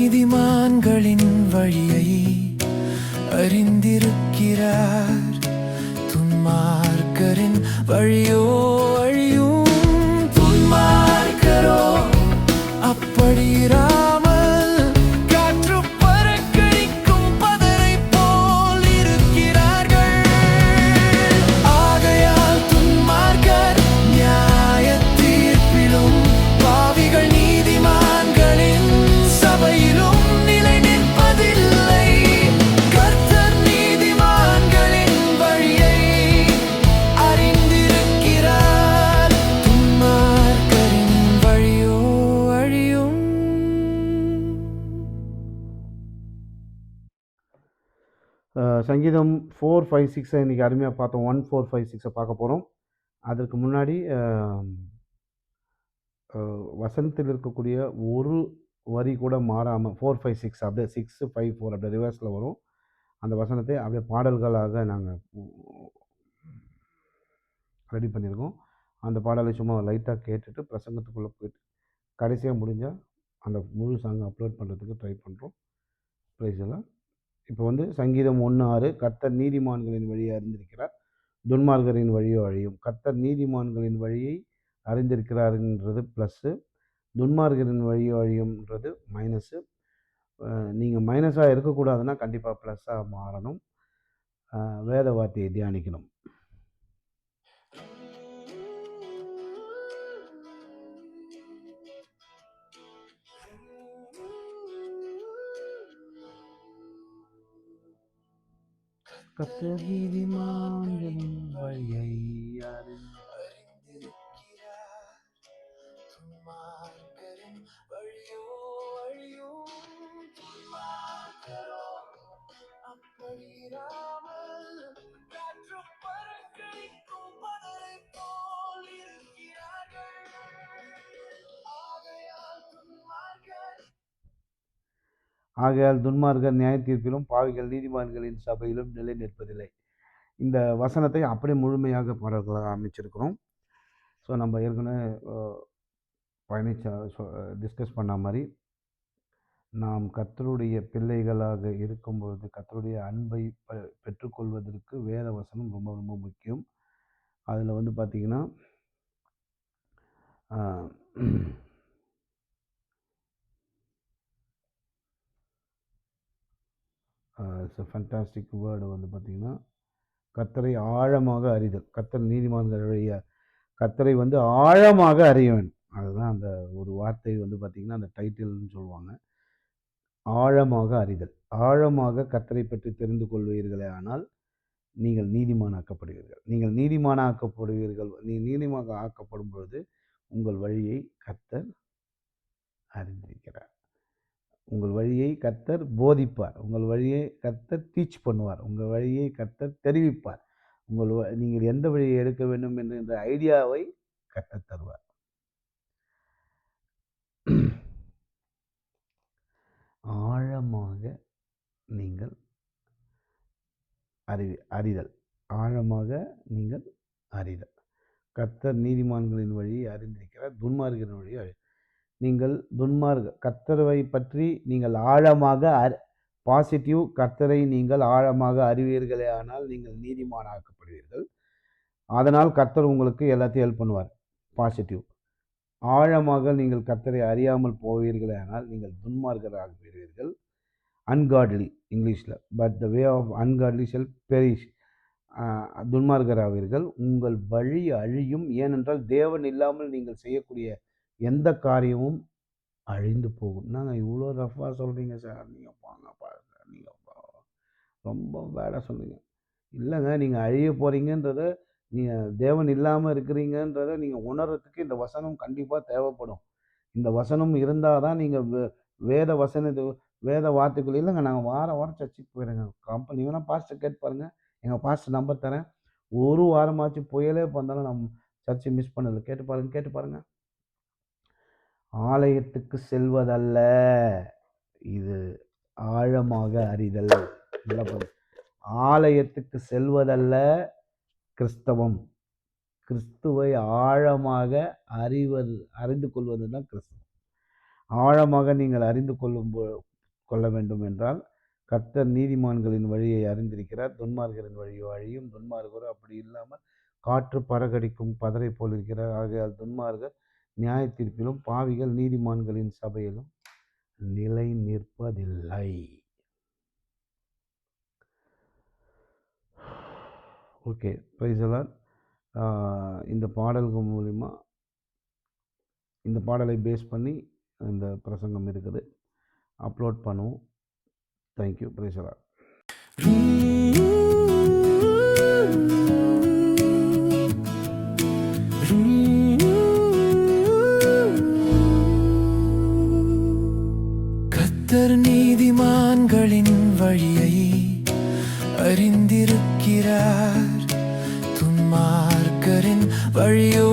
நீதிமான்களின் வழியை அறிந்திருக்கிறார். துன்மார்க்கரின் வழியோ அழியும். துன்மார்க்கரோ அப்படிரா சங்கீதம் ஃபோர் ஃபைவ் சிக்ஸை இன்றைக்கி அருமையாக பார்த்தோம். ஒன் ஃபோர் ஃபைவ் சிக்ஸை பார்க்க போகிறோம் அதற்கு முன்னாடி வசனத்தில் இருக்கக்கூடிய ஒரு வரி கூட மாறாமல் ஃபோர் ஃபைவ் சிக்ஸ் அப்படியே சிக்ஸ் ஃபைவ் ஃபோர் அப்படியே ரிவர்ஸில் வரும். அந்த வசனத்தை அப்படியே பாடல்களாக நாங்கள் ரெடி பண்ணியிருக்கோம். அந்த பாடலை சும்மா லைட்டாக கேட்டுட்டு பிரசங்கத்துக்குள்ளே போயிட்டு கடைசியாக முடிஞ்சால் அந்த முழு சாங் அப்லோட் பண்ணுறதுக்கு ட்ரை பண்ணுறோம் ப்ரைஸ் எல்லாம் இப்போ வந்து சங்கீதம் ஒன்று ஆறு கர்த்தர் நீதிமான்களின் வழியை அறிந்திருக்கிறார். துன்மார்கரின் வழியோ அழியும். கர்த்தர் நீதிமான்களின் வழியை அறிந்திருக்கிறாருன்றது ப்ளஸ்ஸு துன்மார்கரின் வழியோ அழியும்ன்றது மைனஸு நீங்கள் மைனஸாக இருக்கக்கூடாதுன்னா கண்டிப்பாக ப்ளஸ்ஸாக மாறணும். வேத வார்த்தையை தியானிக்கணும். கர்த்தர் நீதிமான்களின் ஆகையால் துன்மார்கர் நியாய தீர்ப்பிலும் பாவிகள் நீதிமான்களின் சபையிலும் நிலை நிற்பதில்லை இந்த வசனத்தை அப்படியே முழுமையாக பாடல்களாக அமைச்சிருக்கிறோம். ஸோ நம்ம ஏற்கனவே பயணிச்ச டிஸ்கஸ் பண்ண மாதிரி நாம் கத்தருடைய பிள்ளைகளாக இருக்கும் பொழுது கத்தருடைய அன்பை பெ- பெற்றுக்கொள்வதற்கு வேத வசனம் ரொம்ப ரொம்ப முக்கியம். அதில் வந்து பார்த்திங்கன்னா இட்ஸ் ஃபண்டாஸ்டிக் வேர்டு வந்து பார்த்திங்கன்னா கத்தரை ஆழமாக அறிதல். கத்தர் நீதிமான்களுடைய கத்தரை வந்து ஆழமாக அறிய வேண்டும். அதுதான் அந்த ஒரு வார்த்தை வந்து பார்த்திங்கன்னா அந்த டைட்டில்னு சொல்லுவாங்க. ஆழமாக அறிதல். ஆழமாக கத்தரை பற்றி தெரிந்து கொள்வீர்களே ஆனால் நீங்கள் நீதிமானாக்கப்படுவீர்கள். நீங்கள் நீதிமானாக்கப்படுவீர்கள். நீ நீதிமாக ஆக்கப்படும் பொழுது உங்கள் வழியை கத்தர் அறிந்திருக்கிறார். உங்கள் வழியை கத்தர் போதிப்பார். உங்கள் வழியை கத்தர் டீச் பண்ணுவார். உங்கள் வழியை கத்தர் தெரிவிப்பார். உங்கள் வ- நீங்கள் எந்த வழியை எடுக்க வேண்டும் என்ற ஐடியாவை கத்தர் தருவார். ஆழமாக நீங்கள் அறிவி அறிதல். ஆழமாக நீங்கள் அறிதல். கத்தர் நீதிமான்களின் வழியை அறிந்திருக்கிறார். துன்மார்களின் வழியை அறி நீங்கள் துன்மார்க கர்த்தரை பற்றி நீங்கள் ஆழமாக அர் பாசிட்டிவ் கர்த்தரை நீங்கள் ஆழமாக அறிவீர்களே ஆனால் நீங்கள் நீதிமானாக்கப்படுவீர்கள். அதனால் கர்த்தர் உங்களுக்கு எல்லாத்தையும் ஹெல்ப் பண்ணுவார். பாசிட்டிவ் ஆழமாக நீங்கள் கர்த்தரை அறியாமல் போவீர்களே ஆனால் நீங்கள் துன்மார்க்கராக பெறுவீர்கள் அன்காட்லி இங்கிலீஷில் but the way of ungodly shall perish துன்மார்கராவீர்கள் உங்கள் வழி அழியும். ஏனென்றால் தேவன் இல்லாமல் நீங்கள் செய்யக்கூடிய எந்த காரியமும் அழிந்து போகும். நாங்கள் இவ்வளோ ரஃபாக சொல்கிறீங்க சார் நீங்கள் போங்கப்பா சார் நீங்கள் ரொம்ப பேடாக சொல்றீங்க. இல்லைங்க நீங்கள் அழிய போகிறீங்கன்றத நீங்கள் தேவன் இல்லாமல் இருக்கிறீங்கன்றத நீங்கள் உணர்றதுக்கு இந்த வசனம் கண்டிப்பாக தேவைப்படும். இந்த வசனம் இருந்தால் தான் நீங்கள் வேத வசனத்து வேத வார்த்தைக்குள்ள இல்லைங்க நாங்கள் வாரம் வாரம் சர்ச்சுக்கு போயிடுங்க கம்பெனி வேணால் பாஸ்டர் கேட்டு பாருங்கள் எங்கள் பாஸ்டர் நம்பர் தரேன். ஒரு வாரமாச்சு புயலே வந்தாலும் நம்ம சர்ச்சை மிஸ் பண்ணல கேட்டு பாருங்கள் கேட்டு பாருங்கள் ஆலயத்துக்கு செல்வதல்ல. இது ஆழமாக அறிதல் நல்லா ஆலயத்துக்கு செல்வதல்ல கிறிஸ்தவம். கிறிஸ்துவை ஆழமாக அறிவது அறிந்து கொள்வது தான் கிறிஸ்தவம். ஆழமாக நீங்கள் அறிந்து கொள்ளும் கொள்ள வேண்டும் என்றால் கர்த்தர் நீதிமான்களின் வழியை அறிந்திருக்கிறார். துன்மார்கரின் வழியோ அழியும். துன்மார்கரோ அப்படி இல்லாமல் காற்று பறகடிக்கும் பதரை போல் இருக்கிறார் ஆகையால் துன்மார்கர் நியாய தீர்ப்பிலும் பாவிகள் நீதிமான்களின் சபையிலும் நிலை நிற்பதில்லை. ஓகே பிரைசலால் இந்த பாடல்கள் மூலிமா இந்த பாடலை பேஸ் பண்ணி இந்த பிரசங்கம் இருக்குது. அப்லோட் பண்ணுவோம். தேங்க்யூ பிரைசலால் கர்த்தர் நீதிமான்களின் வழியை அறிந்திருக்கிறார். துன்மார்க்கரின் வழியோ